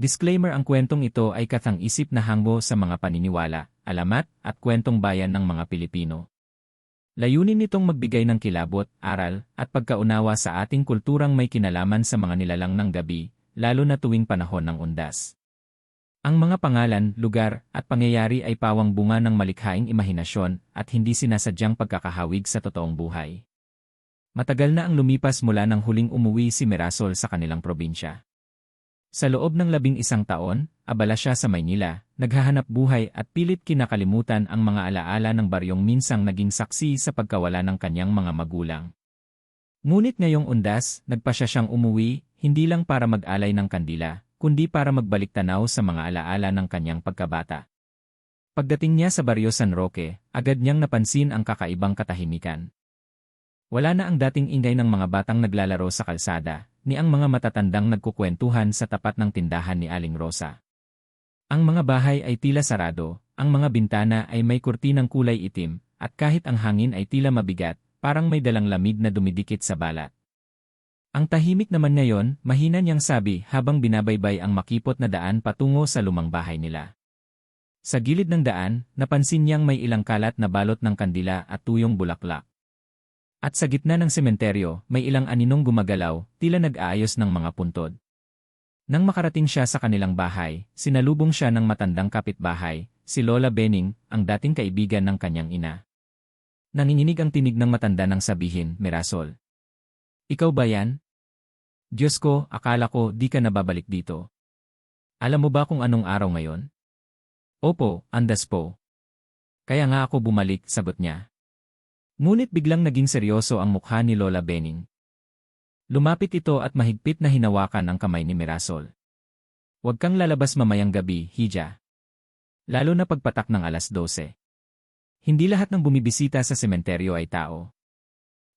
Disclaimer ang kwentong ito ay katang-isip na hanggo sa mga paniniwala, alamat, at kwentong bayan ng mga Pilipino. Layunin nitong magbigay ng kilabot, aral, at pagkaunawa sa ating kulturang may kinalaman sa mga nilalang ng gabi, lalo na tuwing panahon ng undas. Ang mga pangalan, lugar, at pangyayari ay pawang bunga ng malikhaing imahinasyon at hindi sinasadyang pagkakahawig sa totoong buhay. Matagal na ang lumipas mula nang huling umuwi si Mirasol sa kanilang probinsya. Sa loob ng labing isang taon, abala siya sa Maynila, naghahanap buhay at pilit kinakalimutan ang mga alaala ng baryong minsang naging saksi sa pagkawala ng kanyang mga magulang. Ngunit ngayong undas, nagpa siya siyang umuwi, hindi lang para mag-alay ng kandila, kundi para magbalik tanaw sa mga alaala ng kanyang pagkabata. Pagdating niya sa baryo San Roque, agad niyang napansin ang kakaibang katahimikan. Wala na ang dating ingay ng mga batang naglalaro sa kalsada, ni ang mga matatandang nagkukwentuhan sa tapat ng tindahan ni Aling Rosa. Ang mga bahay ay tila sarado, ang mga bintana ay may kurtinang kulay itim, at kahit ang hangin ay tila mabigat, parang may dalang lamig na dumidikit sa balat. Ang tahimik naman ngayon, mahina niyang sabi habang binabaybay ang makipot na daan patungo sa lumang bahay nila. Sa gilid ng daan, napansin niyang may ilang kalat na balot ng kandila at tuyong bulaklak. At sa gitna ng sementeryo, may ilang aninong gumagalaw, tila nag-aayos ng mga puntod. Nang makarating siya sa kanilang bahay, sinalubong siya ng matandang kapitbahay, si Lola Benning, ang dating kaibigan ng kanyang ina. Nanginginig ang tinig ng matanda nang sabihin, Mirasol. Ikaw ba yan? Diyos ko, akala ko di ka nababalik dito. Alam mo ba kung anong araw ngayon? Opo, andas po. Kaya nga ako bumalik, sagot niya. Ngunit biglang naging seryoso ang mukha ni Lola Benning. Lumapit ito at mahigpit na hinawakan ang kamay ni Mirasol. Huwag kang lalabas mamayang gabi, Hija. Lalo na pagpatak ng alas 12. Hindi lahat ng bumibisita sa sementeryo ay tao.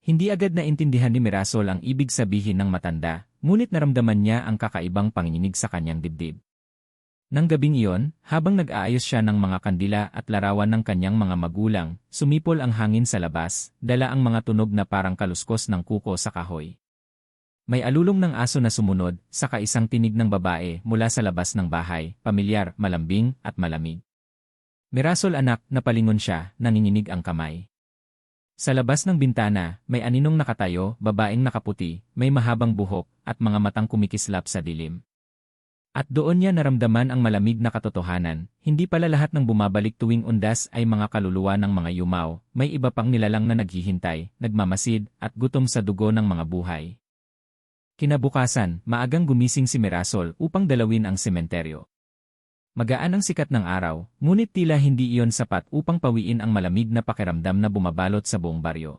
Hindi agad na intindihan ni Mirasol ang ibig sabihin ng matanda, ngunit naramdaman niya ang kakaibang panginginig sa kanyang dibdib. Nang gabing iyon, habang nag-aayos siya ng mga kandila at larawan ng kanyang mga magulang, sumipol ang hangin sa labas, dala ang mga tunog na parang kaluskos ng kuko sa kahoy. May alulong ng aso na sumunod, saka isang tinig ng babae mula sa labas ng bahay, pamilyar, malambing, at malamig. Mirasol anak, napalingon siya, nanginginig ang kamay. Sa labas ng bintana, may aninong nakatayo, babaeng nakaputi, may mahabang buhok, at mga matang kumikislap sa dilim. At doon niya naramdaman ang malamig na katotohanan, hindi pala lahat ng bumabalik tuwing undas ay mga kaluluwa ng mga yumaw, may iba pang nilalang na naghihintay, nagmamasid, at gutom sa dugo ng mga buhay. Kinabukasan, maagang gumising si Mirasol upang dalawin ang sementeryo. Magaan ang sikat ng araw, ngunit tila hindi iyon sapat upang pawiin ang malamig na pakiramdam na bumabalot sa buong baryo.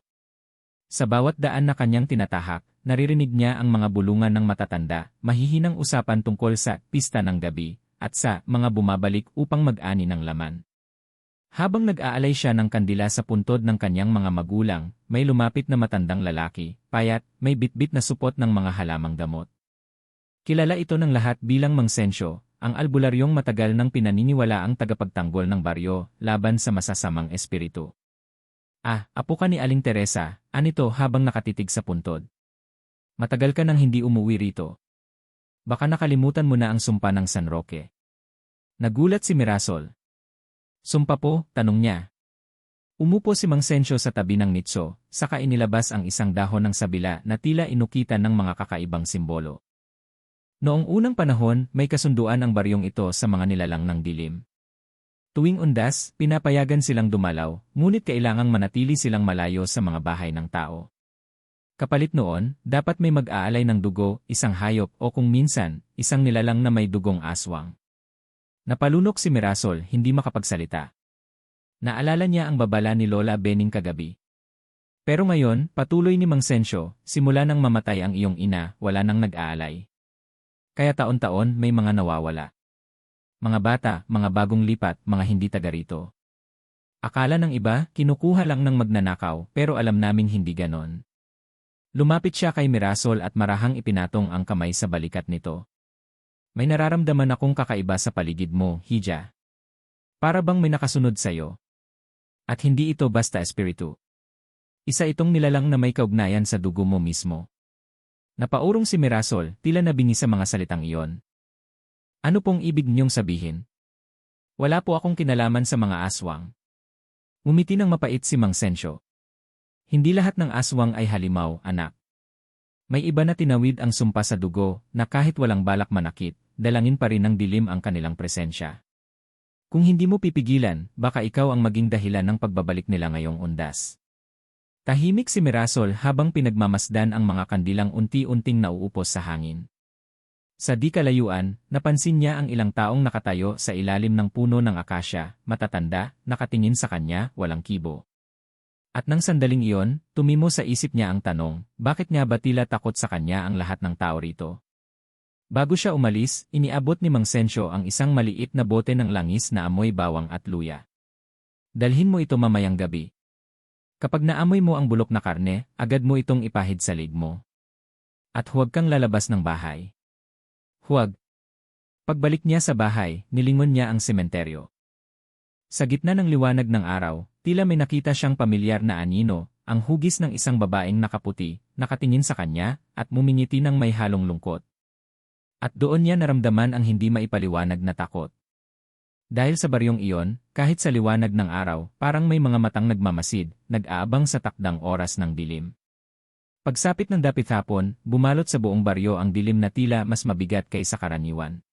Sa bawat daan na kanyang tinatahak, naririnig niya ang mga bulungan ng matatanda, mahihinang usapan tungkol sa pista ng gabi, at sa mga bumabalik upang mag-ani ng laman. Habang nag-aalay siya ng kandila sa puntod ng kanyang mga magulang, may lumapit na matandang lalaki, payat, may bitbit na supot ng mga halamang damot. Kilala ito ng lahat bilang Mangsensyo, ang albularyong matagal ng pinaniniwala ang tagapagtanggol ng baryo laban sa masasamang espiritu. Ah, apo ka ni Aling Teresa, anito habang nakatitig sa puntod. Matagal ka nang hindi umuwi rito. Baka nakalimutan mo na ang sumpa ng San Roque. Nagulat si Mirasol. Sumpa po, tanong niya. Umupo si Mang Sensyo sa tabi ng nitso, saka inilabas ang isang dahon ng sabila na tila inukitan ng mga kakaibang simbolo. Noong unang panahon, may kasunduan ang baryong ito sa mga nilalang ng dilim. Tuwing undas, pinapayagan silang dumalaw, ngunit kailangang manatili silang malayo sa mga bahay ng tao. Kapalit noon, dapat may mag-aalay ng dugo, isang hayop o kung minsan, isang nilalang na may dugong aswang. Napalunok si Mirasol, hindi makapagsalita. Naalala niya ang babala ni Lola Bening kagabi. Pero ngayon, patuloy ni Mang Sensyo, simula nang mamatay ang iyong ina, wala nang nag-aalay. Kaya taon-taon may mga nawawala. Mga bata, mga bagong lipat, mga hindi taga rito. Akala ng iba, kinukuha lang ng magnanakaw, pero alam naming hindi ganon. Lumapit siya kay Mirasol at marahang ipinatong ang kamay sa balikat nito. May nararamdaman akong kakaiba sa paligid mo, Hija. Para bang may nakasunod sa'yo. At hindi ito basta espiritu. Isa itong nilalang na may kaugnayan sa dugo mo mismo. Napaurong si Mirasol, tila nabingi sa mga salitang iyon. Ano pong ibig niyong sabihin? Wala po akong kinalaman sa mga aswang. Umiti ng mapait si Mang Sensyo. Hindi lahat ng aswang ay halimaw, anak. May iba na tinawid ang sumpa sa dugo na kahit walang balak manakit, dalangin pa rin ng dilim ang kanilang presensya. Kung hindi mo pipigilan, baka ikaw ang maging dahilan ng pagbabalik nila ngayong undas. Tahimik si Mirasol habang pinagmamasdan ang mga kandilang unti-unting nauupos sa hangin. Sa di kalayuan, napansin niya ang ilang taong nakatayo sa ilalim ng puno ng akasya, matatanda, nakatingin sa kanya, walang kibo. At nang sandaling iyon, tumimo sa isip niya ang tanong, bakit nga ba tila takot sa kanya ang lahat ng tao rito? Bago siya umalis, iniabot ni Mang Sensyo ang isang maliit na bote ng langis na amoy bawang at luya. Dalhin mo ito mamayang gabi. Kapag naamoy mo ang bulok na karne, agad mo itong ipahid sa lig mo. At huwag kang lalabas ng bahay. Huwag. Pagbalik niya sa bahay, nilingon niya ang sementeryo. Sa gitna ng liwanag ng araw, tila may nakita siyang pamilyar na anino, ang hugis ng isang babaeng nakaputi, nakatingin sa kanya, at mumingiti ng may halong lungkot. At doon niya naramdaman ang hindi maipaliwanag na takot. Dahil sa baryong iyon, kahit sa liwanag ng araw, parang may mga matang nagmamasid, nag-aabang sa takdang oras ng dilim. Pagsapit ng dapit hapon, bumalot sa buong baryo ang dilim na tila mas mabigat kaysa karaniwan.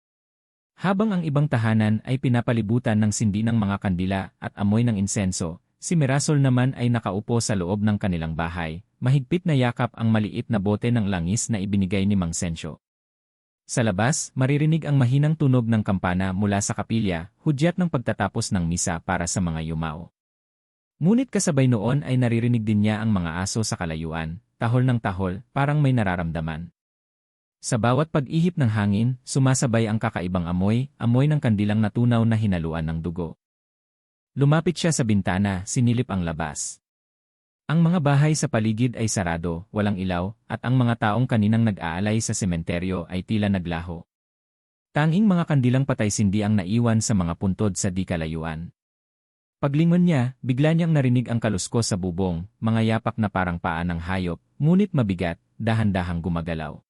Habang ang ibang tahanan ay pinapalibutan ng sindi ng mga kandila at amoy ng insenso, si Mirasol naman ay nakaupo sa loob ng kanilang bahay, mahigpit na yakap ang maliit na bote ng langis na ibinigay ni Mang Sensyo. Sa labas, maririnig ang mahinang tunog ng kampana mula sa kapilya, hudyat ng pagtatapos ng misa para sa mga yumao. Ngunit kasabay noon ay naririnig din niya ang mga aso sa kalayuan, tahol ng tahol, parang may nararamdaman. Sa bawat pag-ihip ng hangin, sumasabay ang kakaibang amoy, amoy ng kandilang natunaw na hinaluan ng dugo. Lumapit siya sa bintana, sinilip ang labas. Ang mga bahay sa paligid ay sarado, walang ilaw, at ang mga taong kaninang nag-aalay sa sementeryo ay tila naglaho. Tanging mga kandilang patay sindi ang naiwan sa mga puntod sa di kalayuan. Paglingon niya, bigla niyang narinig ang kalusko sa bubong, mga yapak na parang paa ng hayop, ngunit mabigat, dahan-dahang gumagalaw.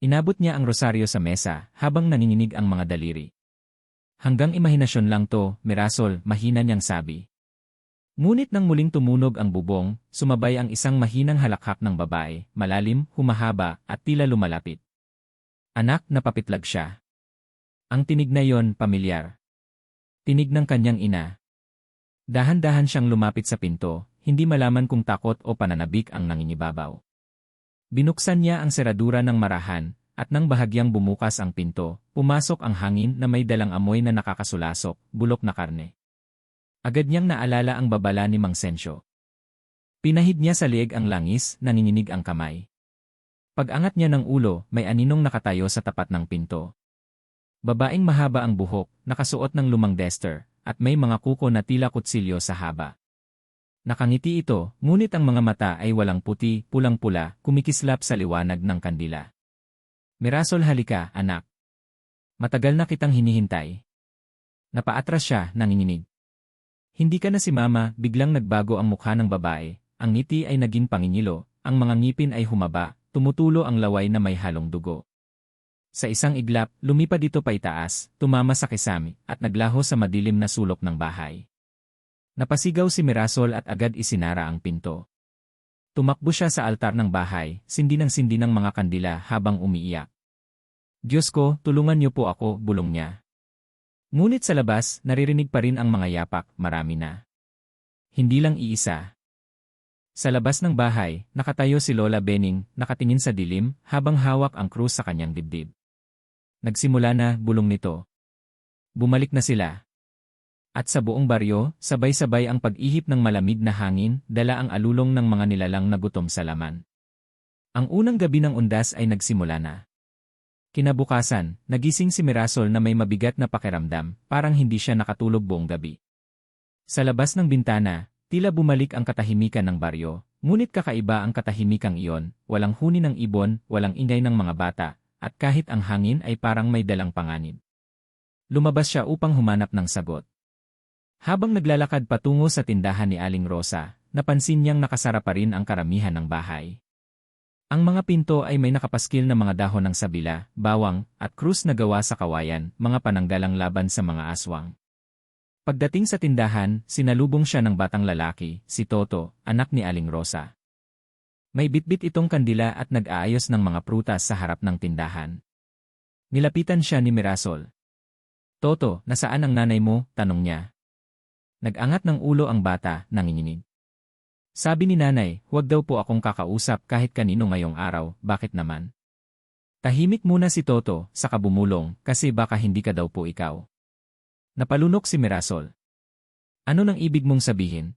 Inabot niya ang rosaryo sa mesa, habang nanginginig ang mga daliri. Hanggang imahinasyon lang to, Mirasol, mahina niyang sabi. Ngunit nang muling tumunog ang bubong, sumabay ang isang mahinang halakhak ng babae, malalim, humahaba, at tila lumalapit. Anak, napapitlag siya. Ang tinig na yon, pamilyar. Tinig ng kanyang ina, Dahan-dahan siyang lumapit sa pinto, hindi malaman kung takot o pananabik ang nangingibabaw. Binuksan niya ang seradura ng marahan, at nang bahagyang bumukas ang pinto, pumasok ang hangin na may dalang amoy na nakakasulasok, bulok na karne. Agad niyang naalala ang babala ni Mang Sensyo. Pinahid niya sa lieg ang langis, nanginginig ang kamay. Pag-angat niya ng ulo, may aninong nakatayo sa tapat ng pinto. Babaeng mahaba ang buhok, nakasuot ng lumang dester, at may mga kuko na tila kutsilyo sa haba. Nakangiti ito, ngunit ang mga mata ay walang puti, pulang-pula, kumikislap sa liwanag ng kandila. Mirasol halika, anak. Matagal na kitang hinihintay. Napaatras siya, nanginginig. Hindi ka na si mama, biglang nagbago ang mukha ng babae, ang ngiti ay naging pangingilo, ang mga ngipin ay humaba, tumutulo ang laway na may halong dugo. Sa isang iglap, lumipad ito pa itaas, tumama sa kisami, at naglaho sa madilim na sulok ng bahay. Napasigaw si Mirasol at agad isinara ang pinto. Tumakbo siya sa altar ng bahay, sindi ng sindi ng mga kandila habang umiiyak. Diyos ko, tulungan niyo po ako, bulong niya. Ngunit sa labas, naririnig pa rin ang mga yapak, marami na. Hindi lang iisa. Sa labas ng bahay, nakatayo si Lola Benning, nakatingin sa dilim, habang hawak ang krus sa kanyang dibdib. Nagsimula na, bulong nito. Bumalik na sila. At sa buong baryo, sabay-sabay ang pag-ihip ng malamig na hangin, dala ang alulong ng mga nilalang na gutom sa laman. Ang unang gabi ng undas ay nagsimula na. Kinabukasan, nagising si Mirasol na may mabigat na pakiramdam, parang hindi siya nakatulog buong gabi. Sa labas ng bintana, tila bumalik ang katahimikan ng baryo, ngunit kakaiba ang katahimikang iyon, walang huni ng ibon, walang ingay ng mga bata, at kahit ang hangin ay parang may dalang panganib. Lumabas siya upang humanap ng sagot. Habang naglalakad patungo sa tindahan ni Aling Rosa, napansin niyang nakasara pa rin ang karamihan ng bahay. Ang mga pinto ay may nakapaskil na mga dahon ng sabila, bawang, at krus na gawa sa kawayan, mga pananggalang laban sa mga aswang. Pagdating sa tindahan, sinalubong siya ng batang lalaki, si Toto, anak ni Aling Rosa. May bitbit itong kandila at nag-aayos ng mga prutas sa harap ng tindahan. Nilapitan siya ni Mirasol. Toto, nasaan ang nanay mo? Tanong niya. Nag-angat ng ulo ang bata, nanginginig. Sabi ni nanay, huwag daw po akong kakausap kahit kanino ngayong araw, bakit naman? Tahimik muna si Toto, sa kabumulong, kasi baka hindi ka daw po ikaw. Napalunok si Mirasol. Ano nang ibig mong sabihin?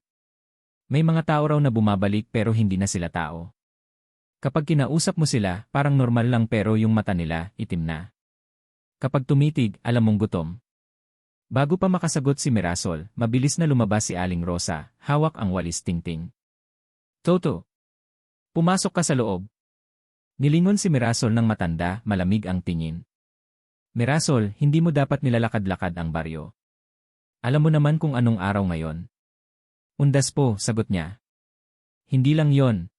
May mga tao raw na bumabalik pero hindi na sila tao. Kapag kinausap mo sila, parang normal lang pero yung mata nila, itim na. Kapag tumitig, alam mong gutom. Bago pa makasagot si Mirasol, mabilis na lumabas si Aling Rosa, hawak ang walis tingting. Toto! Pumasok ka sa loob. Nilingon si Mirasol ng matanda, malamig ang tingin. Mirasol, hindi mo dapat nilalakad-lakad ang baryo. Alam mo naman kung anong araw ngayon. Undas po, sagot niya. Hindi lang yon.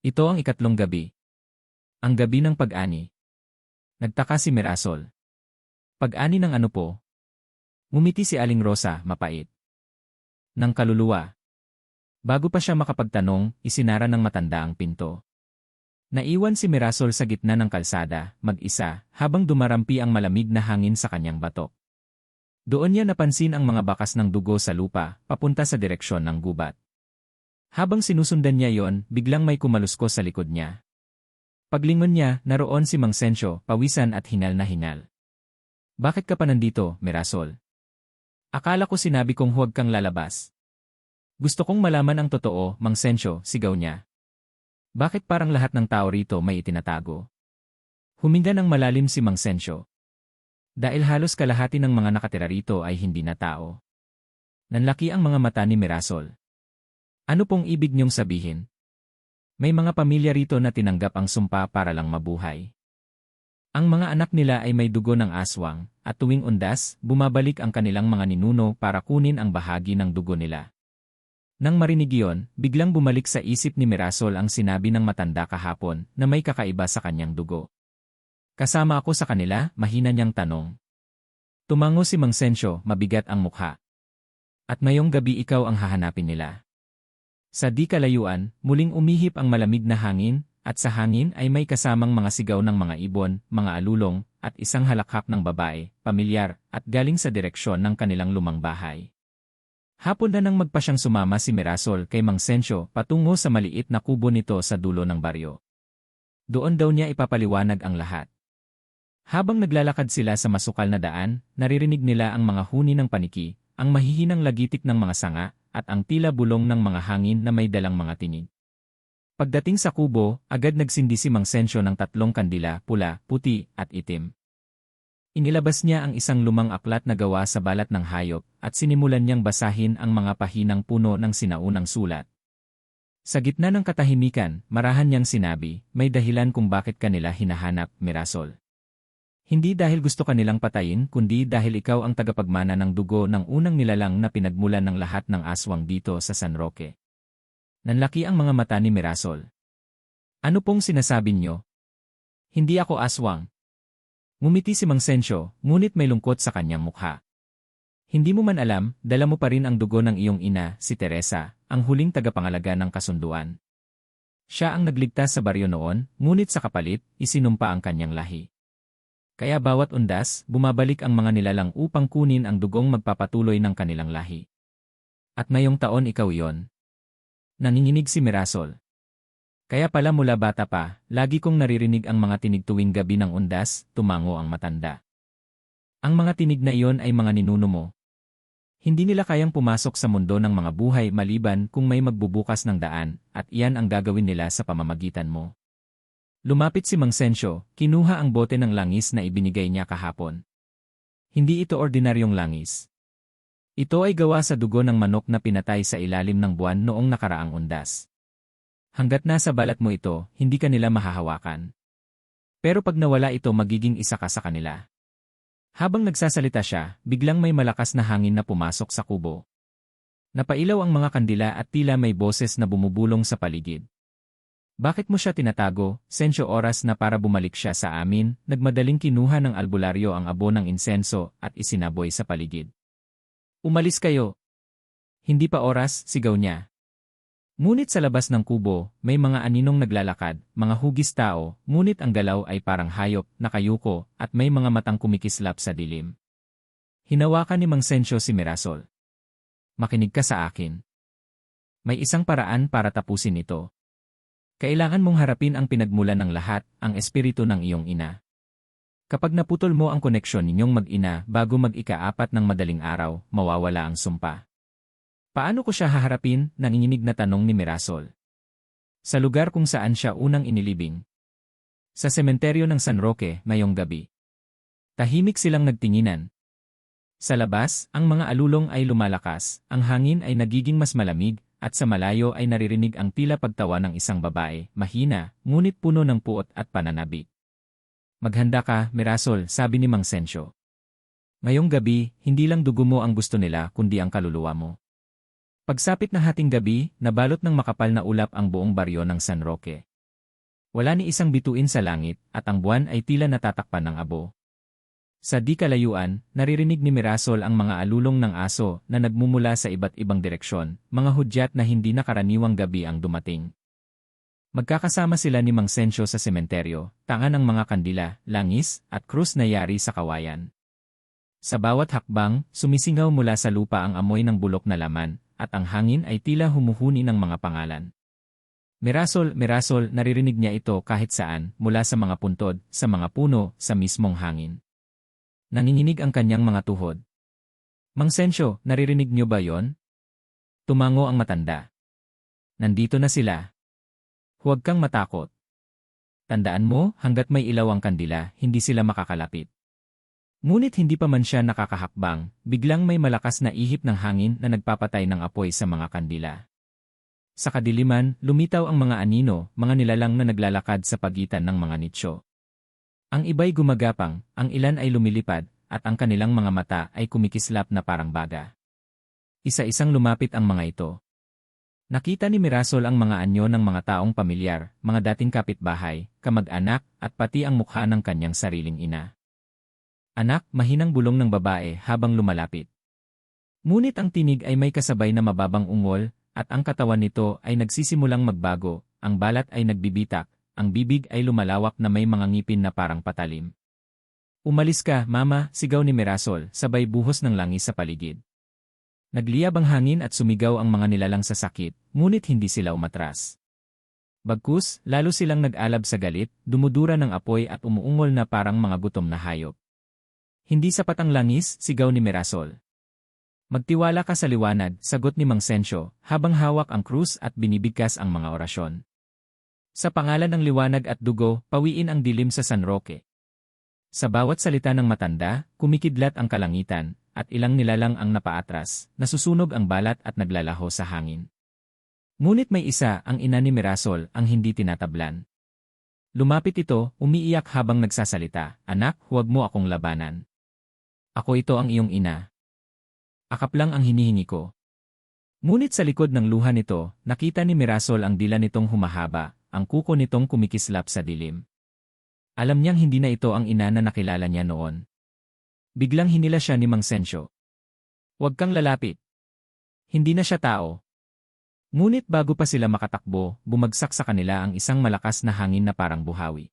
Ito ang ikatlong gabi. Ang gabi ng pag-ani. Nagtaka si Mirasol. Pag-ani ng ano po? Ngumiti si Aling Rosa, mapait. Nang kaluluwa. Bago pa siya makapagtanong, isinara ng matanda ang pinto. Naiwan si Mirasol sa gitna ng kalsada, mag-isa, habang dumarampi ang malamig na hangin sa kanyang batok. Doon niya napansin ang mga bakas ng dugo sa lupa, papunta sa direksyon ng gubat. Habang sinusundan niya yon, biglang may kumalusko sa likod niya. Paglingon niya, naroon si Mang Sensyo, pawisan at hinal na hinal. Bakit ka pa nandito, Mirasol? Akala ko sinabi kong huwag kang lalabas. Gusto kong malaman ang totoo, Mang Sensyo, sigaw niya. Bakit parang lahat ng tao rito may itinatago? Huminga ng malalim si Mang Sensyo. Dahil halos kalahati ng mga nakatira rito ay hindi na tao. Nanlaki ang mga mata ni Mirasol. Ano pong ibig niyong sabihin? May mga pamilya rito na tinanggap ang sumpa para lang mabuhay. Ang mga anak nila ay may dugo ng aswang, at tuwing undas, bumabalik ang kanilang mga ninuno para kunin ang bahagi ng dugo nila. Nang marinig iyon, biglang bumalik sa isip ni Mirasol ang sinabi ng matanda kahapon na may kakaiba sa kanyang dugo. Kasama ako sa kanila, mahina niyang tanong. Tumango si Mang Sensyo, mabigat ang mukha. At mayong gabi ikaw ang hahanapin nila. Sa di kalayuan, muling umihip ang malamig na hangin, at sa hangin ay may kasamang mga sigaw ng mga ibon, mga alulong, at isang halakhak ng babae, pamilyar, at galing sa direksyon ng kanilang lumang bahay. Hapon na nang magpa siyang sumama si Mirasol kay Mang Sensyo patungo sa maliit na kubo nito sa dulo ng baryo. Doon daw niya ipapaliwanag ang lahat. Habang naglalakad sila sa masukal na daan, naririnig nila ang mga huni ng paniki, ang mahihinang lagitik ng mga sanga, at ang tila bulong ng mga hangin na may dalang mga tinig. Pagdating sa kubo, agad nagsindi si Mang Sensyo ng tatlong kandila, pula, puti, at itim. Inilabas niya ang isang lumang aklat na gawa sa balat ng hayop, at sinimulan niyang basahin ang mga pahinang puno ng sinaunang sulat. Sa gitna ng katahimikan, marahan niyang sinabi, may dahilan kung bakit kanila hinahanap, Mirasol. Hindi dahil gusto kanilang patayin kundi dahil ikaw ang tagapagmana ng dugo ng unang nilalang na pinagmulan ng lahat ng aswang dito sa San Roque. Nanlaki ang mga mata ni Mirasol. Ano pong sinasabi niyo? Hindi ako aswang. Ngumiti si Mang Sensyo, ngunit may lungkot sa kanyang mukha. Hindi mo man alam, dala mo pa rin ang dugo ng iyong ina, si Teresa, ang huling tagapangalaga ng kasunduan. Siya ang nagligtas sa baryo noon, ngunit sa kapalit, isinumpa ang kanyang lahi. Kaya bawat undas, bumabalik ang mga nilalang upang kunin ang dugong magpapatuloy ng kanilang lahi. At ngayong taon ikaw yon. Nanginginig si Mirasol. Kaya pala mula bata pa, lagi kong naririnig ang mga tinig tuwing gabi ng undas, tumango ang matanda. Ang mga tinig na iyon ay mga ninuno mo. Hindi nila kayang pumasok sa mundo ng mga buhay maliban kung may magbubukas ng daan, at iyan ang gagawin nila sa pamamagitan mo. Lumapit si Mang Sensyo, kinuha ang bote ng langis na ibinigay niya kahapon. Hindi ito ordinaryong langis. Ito ay gawa sa dugo ng manok na pinatay sa ilalim ng buwan noong nakaraang undas. Hanggat nasa balat mo ito, hindi ka nila mahahawakan. Pero pag nawala ito magiging isa ka sa kanila. Habang nagsasalita siya, biglang may malakas na hangin na pumasok sa kubo. Napailaw ang mga kandila at tila may boses na bumubulong sa paligid. Bakit mo siya tinatago, sensyo oras na para bumalik siya sa amin, nagmadaling kinuha ng albularyo ang abo ng insenso at isinaboy sa paligid. Umalis kayo. Hindi pa oras, sigaw niya. Ngunit sa labas ng kubo, may mga aninong naglalakad, mga hugis tao, ngunit ang galaw ay parang hayop, nakayuko, at may mga matang kumikislap sa dilim. Hinawakan ni Mang Sensyo si Mirasol. Makinig ka sa akin. May isang paraan para tapusin ito. Kailangan mong harapin ang pinagmulan ng lahat, ang espiritu ng iyong ina. Kapag naputol mo ang koneksyon ninyong mag-ina bago mag-ikaapat ng madaling araw, mawawala ang sumpa. Paano ko siya haharapin? Nanginginig na tanong ni Mirasol. Sa lugar kung saan siya unang inilibing. Sa sementeryo ng San Roque, ngayong gabi. Tahimik silang nagtinginan. Sa labas, ang mga alulong ay lumalakas, ang hangin ay nagiging mas malamig, at sa malayo ay naririnig ang tila pagtawa ng isang babae, mahina, ngunit puno ng puot at pananabik. Maghanda ka, Mirasol, sabi ni Mang Sensyo. Ngayong gabi, hindi lang dugo mo ang gusto nila kundi ang kaluluwa mo. Pagsapit na hating gabi, nabalot ng makapal na ulap ang buong baryo ng San Roque. Wala ni isang bituin sa langit, at ang buwan ay tila natatakpan ng abo. Sa di kalayuan, naririnig ni Mirasol ang mga alulong ng aso na nagmumula sa iba't ibang direksyon, mga hudyat na hindi nakaraniwang gabi ang dumating. Magkakasama sila ni Mang Sensyo sa sementeryo, tanga ng mga kandila, langis, at krus na yari sa kawayan. Sa bawat hakbang, sumisingaw mula sa lupa ang amoy ng bulok na laman, at ang hangin ay tila humuhuni ng mga pangalan. Mirasol, Mirasol, naririnig niya ito kahit saan, mula sa mga puntod, sa mga puno, sa mismong hangin. Nanginginig ang kanyang mga tuhod. Mang Sensyo, naririnig niyo ba yon? Tumango ang matanda. Nandito na sila. Huwag kang matakot. Tandaan mo, hanggat may ilaw ang kandila, hindi sila makakalapit. Ngunit hindi pa man siya nakakahakbang, biglang may malakas na ihip ng hangin na nagpapatay ng apoy sa mga kandila. Sa kadiliman, lumitaw ang mga anino, mga nilalang na naglalakad sa pagitan ng mga nitsyo. Ang iba'y gumagapang, ang ilan ay lumilipad, at ang kanilang mga mata ay kumikislap na parang baga. Isa-isang lumapit ang mga ito. Nakita ni Mirasol ang mga anyo ng mga taong pamilyar, mga dating kapitbahay, kamag-anak, at pati ang mukha ng kanyang sariling ina. Anak, mahinang bulong ng babae habang lumalapit. Ngunit ang tinig ay may kasabay na mababang ungol, at ang katawan nito ay nagsisimulang magbago, ang balat ay nagbibitak, ang bibig ay lumalawak na may mga ngipin na parang patalim. Umalis ka, mama, sigaw ni Mirasol, sabay buhos ng langis sa paligid. Nagliyab ang hangin at sumigaw ang mga nilalang sa sakit, ngunit hindi sila umatras. Bagkus, lalo silang nag-alab sa galit, dumudura ng apoy at umuungol na parang mga gutom na hayop. Hindi sapat ang langis, sigaw ni Mirasol. Magtiwala ka sa liwanag, sagot ni Mang Sensyo, habang hawak ang krus at binibigkas ang mga orasyon. Sa pangalan ng liwanag at dugo, pawiin ang dilim sa San Roque. Sa bawat salita ng matanda, kumikidlat ang kalangitan, at ilang nilalang ang napaatras, nasusunog ang balat at naglalaho sa hangin. Ngunit may isa, ang ina ni Mirasol, ang hindi tinatablan. Lumapit ito, umiiyak habang nagsasalita, Anak, huwag mo akong labanan. Ako ito ang iyong ina. Akap lang ang hinihingi ko. Ngunit sa likod ng luha nito, nakita ni Mirasol ang dila nitong humahaba, ang kuko nitong kumikislap sa dilim. Alam niyang hindi na ito ang ina na nakilala niya noon. Biglang hinila siya ni Mang Sensyo. Huwag kang lalapit. Hindi na siya tao. Ngunit bago pa sila makatakbo, bumagsak sa kanila ang isang malakas na hangin na parang buhawi.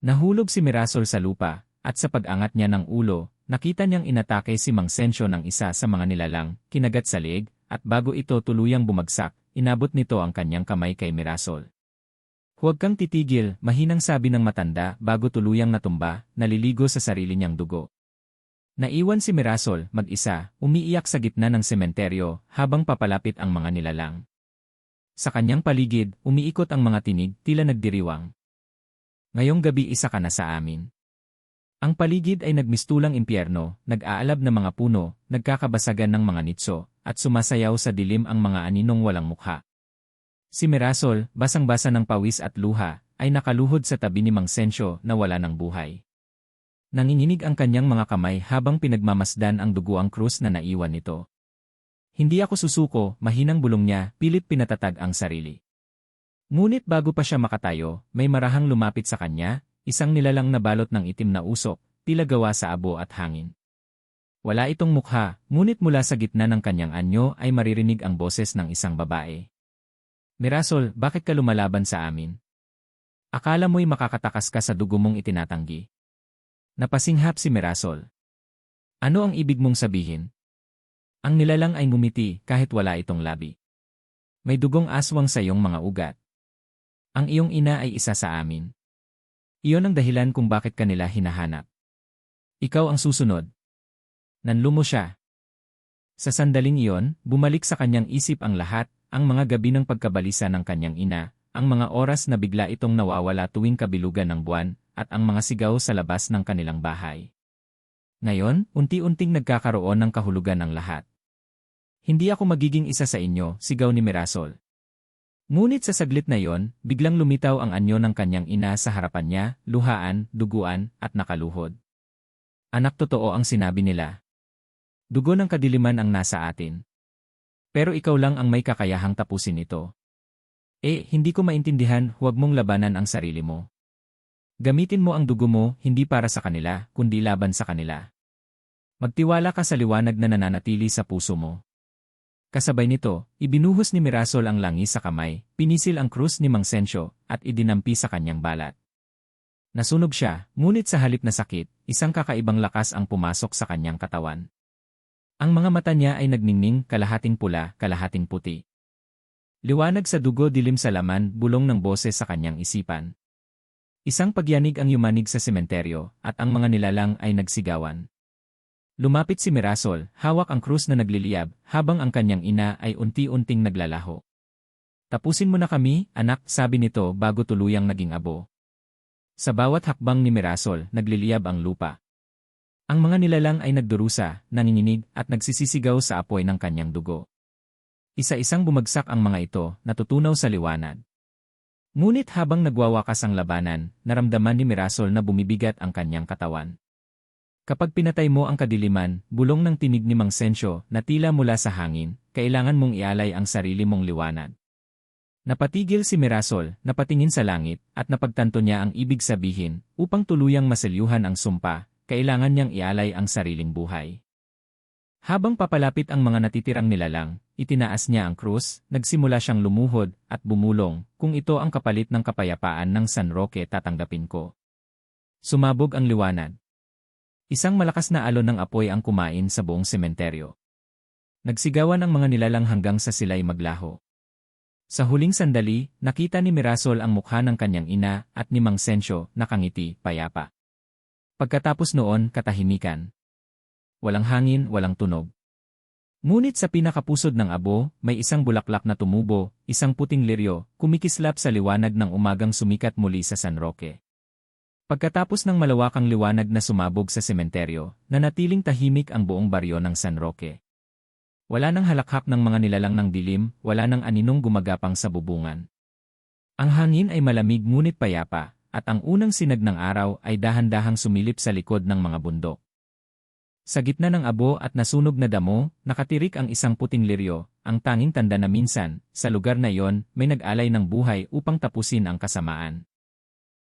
Nahulog si Mirasol sa lupa, at sa pag-angat niya ng ulo, nakita niyang inatake si Mang Sensyo ng isa sa mga nilalang, kinagat sa leg, at bago ito tuluyang bumagsak, inabot nito ang kanyang kamay kay Mirasol. Huwag kang titigil, mahinang sabi ng matanda bago tuluyang natumba, naliligo sa sarili niyang dugo. Naiwan si Mirasol, mag-isa, umiiyak sa gitna ng sementeryo habang papalapit ang mga nilalang. Sa kanyang paligid, umiikot ang mga tinig, tila nagdiriwang. Ngayong gabi isa ka na sa amin. Ang paligid ay nagmistulang impyerno, nag-aalab na mga puno, nagkakabasagan ng mga nitso, at sumasayaw sa dilim ang mga aninong walang mukha. Si Mirasol, basang-basa ng pawis at luha, ay nakaluhod sa tabi ni Mang Sensyo na wala ng buhay. Nanginginig ang kanyang mga kamay habang pinagmamasdan ang dugo ang krus na naiwan nito. Hindi ako susuko, mahinang bulong niya, pilit pinatatag ang sarili. Ngunit bago pa siya makatayo, may marahang lumapit sa kanya, isang nilalang na balot ng itim na usok, tila gawa sa abo at hangin. Wala itong mukha, ngunit mula sa gitna ng kanyang anyo ay maririnig ang boses ng isang babae. Mirasol, bakit ka lumalaban sa amin? Akala mo'y makakatakas ka sa dugo mong itinatanggi. Napasinghap si Mirasol. Ano ang ibig mong sabihin? Ang nilalang ay ngumiti kahit wala itong labi. May dugong aswang sa iyong mga ugat. Ang iyong ina ay isa sa amin. Iyon ang dahilan kung bakit kanila hinahanap. Ikaw ang susunod. Nanlumo siya. Sa sandaling iyon, bumalik sa kanyang isip ang lahat, ang mga gabi ng pagkabalisa ng kanyang ina, ang mga oras na bigla itong nawawala tuwing kabilugan ng buwan, at ang mga sigaw sa labas ng kanilang bahay. Ngayon, unti-unting nagkakaroon ng kahulugan ng lahat. Hindi ako magiging isa sa inyo, sigaw ni Mirasol. Ngunit sa saglit na yon, biglang lumitaw ang anyo ng kanyang ina sa harapan niya, luhaan, duguan, at nakaluhod. Anak totoo ang sinabi nila. Dugo ng kadiliman ang nasa atin. Pero ikaw lang ang may kakayahang tapusin ito. Eh, hindi ko maintindihan, huwag mong labanan ang sarili mo. Gamitin mo ang dugo mo, hindi para sa kanila, kundi laban sa kanila. Magtiwala ka sa liwanag na nananatili sa puso mo. Kasabay nito, ibinuhos ni Mirasol ang langis sa kamay, pinisil ang krus ni Mang Sensyo, at idinampi sa kanyang balat. Nasunog siya, ngunit sa halip na sakit, isang kakaibang lakas ang pumasok sa kanyang katawan. Ang mga mata niya ay nagningning, kalahating pula, kalahating puti. Liwanag sa dugo dilim sa laman, bulong ng boses sa kanyang isipan. Isang pagyanig ang yumanig sa sementeryo, at ang mga nilalang ay nagsigawan. Lumapit si Mirasol, hawak ang krus na nagliliyab, habang ang kanyang ina ay unti-unting naglalaho. Tapusin mo na kami, anak, sabi nito bago tuluyang naging abo. Sa bawat hakbang ni Mirasol, nagliliyab ang lupa. Ang mga nilalang ay nagdurusa, nanginginig, at nagsisisigaw sa apoy ng kanyang dugo. Isa-isang bumagsak ang mga ito, natutunaw sa liwanag. Ngunit habang nagwawakas ang labanan, naramdaman ni Mirasol na bumibigat ang kanyang katawan. Kapag pinatay mo ang kadiliman, bulong ng tinig ni Mang Sensyo na tila mula sa hangin, kailangan mong ialay ang sarili mong liwanag. Napatigil si Mirasol, napatingin sa langit, at napagtanto niya ang ibig sabihin, upang tuluyang maselyuhan ang sumpa, kailangan niyang ialay ang sariling buhay. Habang papalapit ang mga natitirang nilalang, itinaas niya ang krus, nagsimula siyang lumuhod, at bumulong, kung ito ang kapalit ng kapayapaan ng San Roque tatanggapin ko. Sumabog ang liwanag. Isang malakas na alon ng apoy ang kumain sa buong sementeryo. Nagsigawan ang mga nilalang hanggang sa sila'y maglaho. Sa huling sandali, nakita ni Mirasol ang mukha ng kanyang ina at ni Mang Sensyo nakangiti, payapa. Pagkatapos noon, katahimikan. Walang hangin, walang tunog. Ngunit sa pinakapusod ng abo, may isang bulaklak na tumubo, isang puting liryo, kumikislap sa liwanag ng umagang sumikat muli sa San Roque. Pagkatapos ng malawakang liwanag na sumabog sa sementeryo, nanatiling tahimik ang buong baryo ng San Roque. Wala nang halakhak ng mga nilalang ng dilim, wala nang aninong gumagapang sa bubungan. Ang hangin ay malamig ngunit payapa, at ang unang sinag ng araw ay dahan-dahang sumilip sa likod ng mga bundok. Sa gitna ng abo at nasunog na damo, nakatirik ang isang puting liryo, ang tanging tanda na minsan, sa lugar na iyon, may nag-alay ng buhay upang tapusin ang kasamaan.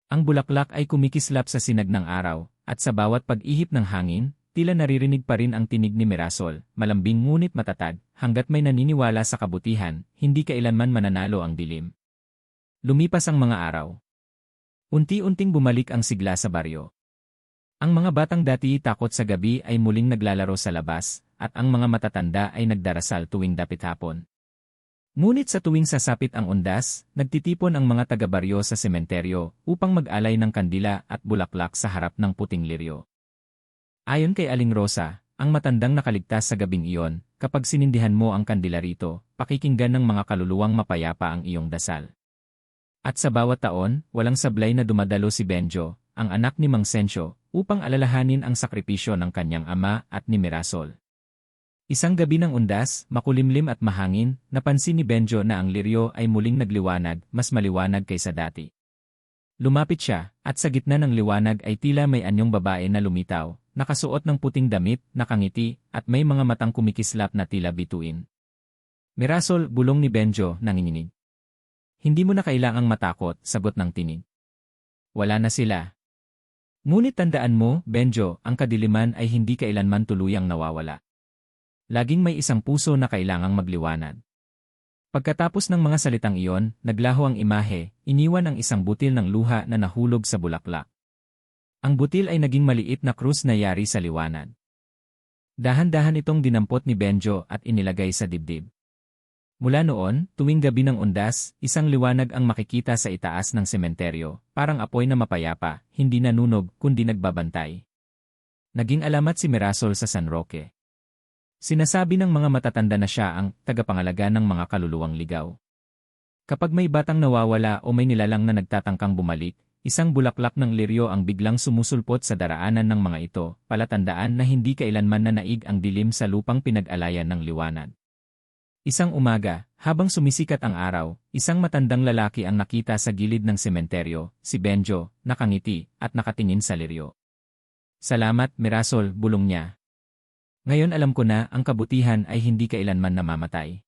Ang bulaklak ay kumikislap sa sinag ng araw, at sa bawat pag-ihip ng hangin, tila naririnig pa rin ang tinig ni Mirasol, malambing ngunit matatag, hanggat may naniniwala sa kabutihan, hindi kailanman mananalo ang dilim. Lumipas ang mga araw. Unti-unting bumalik ang sigla sa baryo. Ang mga batang dati takot sa gabi ay muling naglalaro sa labas, at ang mga matatanda ay nagdarasal tuwing dapit hapon. Ngunit sa tuwing sasapit ang undas, nagtitipon ang mga taga-baryo sa sementeryo upang mag-alay ng kandila at bulaklak sa harap ng puting liryo. Ayon kay Aling Rosa, ang matandang nakaligtas sa gabing iyon, kapag sinindihan mo ang kandila rito, pakikinggan ng mga kaluluwang mapayapa ang iyong dasal. At sa bawat taon, walang sablay na dumadalo si Benjo, ang anak ni Mang Sensyo, upang alalahanin ang sakripisyo ng kanyang ama at ni Mirasol. Isang gabi ng undas, makulimlim at mahangin, napansin ni Benjo na ang liryo ay muling nagliwanag, mas maliwanag kaysa dati. Lumapit siya, at sa gitna ng liwanag ay tila may anyong babae na lumitaw, nakasuot ng puting damit, nakangiti, at may mga matang kumikislap na tila bituin. Mirasol, bulong ni Benjo, nanginginig. hindi mo na kailangang matakot, sagot ng tinig. Wala na sila. Ngunit tandaan mo, Benjo, ang kadiliman ay hindi kailanman tuluyang nawawala. Laging may isang puso na kailangang magliwanag. Pagkatapos ng mga salitang iyon, naglaho ang imahe, iniwan ang isang butil ng luha na nahulog sa bulaklak. Ang butil ay naging maliit na krus na yari sa liwanag. Dahan-dahan itong dinampot ni Benjo at inilagay sa dibdib. Mula noon, tuwing gabi ng undas, isang liwanag ang makikita sa itaas ng sementeryo, parang apoy na mapayapa, hindi nanunog kundi nagbabantay. Naging alamat si Mirasol sa San Roque. Sinasabi ng mga matatanda na siya ang tagapangalaga ng mga kaluluwang ligaw. Kapag may batang nawawala o may nilalang na nagtatangkang bumalik, isang bulaklak ng liryo ang biglang sumusulpot sa daraanan ng mga ito, palatandaan na hindi kailanman na naig ang dilim sa lupang pinag-alayan ng liwanag. Isang umaga, habang sumisikat ang araw, isang matandang lalaki ang nakita sa gilid ng sementeryo, si Benjo, nakangiti, at nakatingin sa liryo. Salamat, Mirasol, bulong niya. Ngayon alam ko na ang kabutihan ay hindi kailanman namamatay.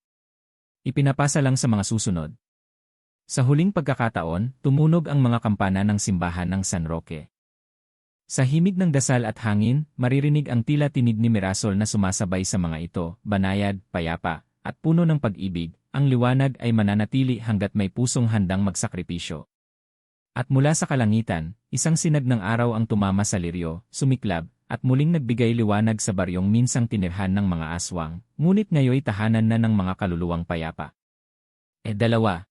Ipinapasa lang sa mga susunod. Sa huling pagkakataon, tumunog ang mga kampana ng simbahan ng San Roque. Sa himig ng dasal at hangin, maririnig ang tila tinig ni Mirasol na sumasabay sa mga ito, banayad, payapa, at puno ng pag-ibig, ang liwanag ay mananatili hanggat may pusong handang magsakripisyo. At mula sa kalangitan, isang sinag ng araw ang tumama sa liryo, sumiklab, at muling nagbigay liwanag sa baryong minsang tinirhan ng mga aswang, ngunit ngayoy tahanan na ng mga kaluluwang payapa. E dalawa,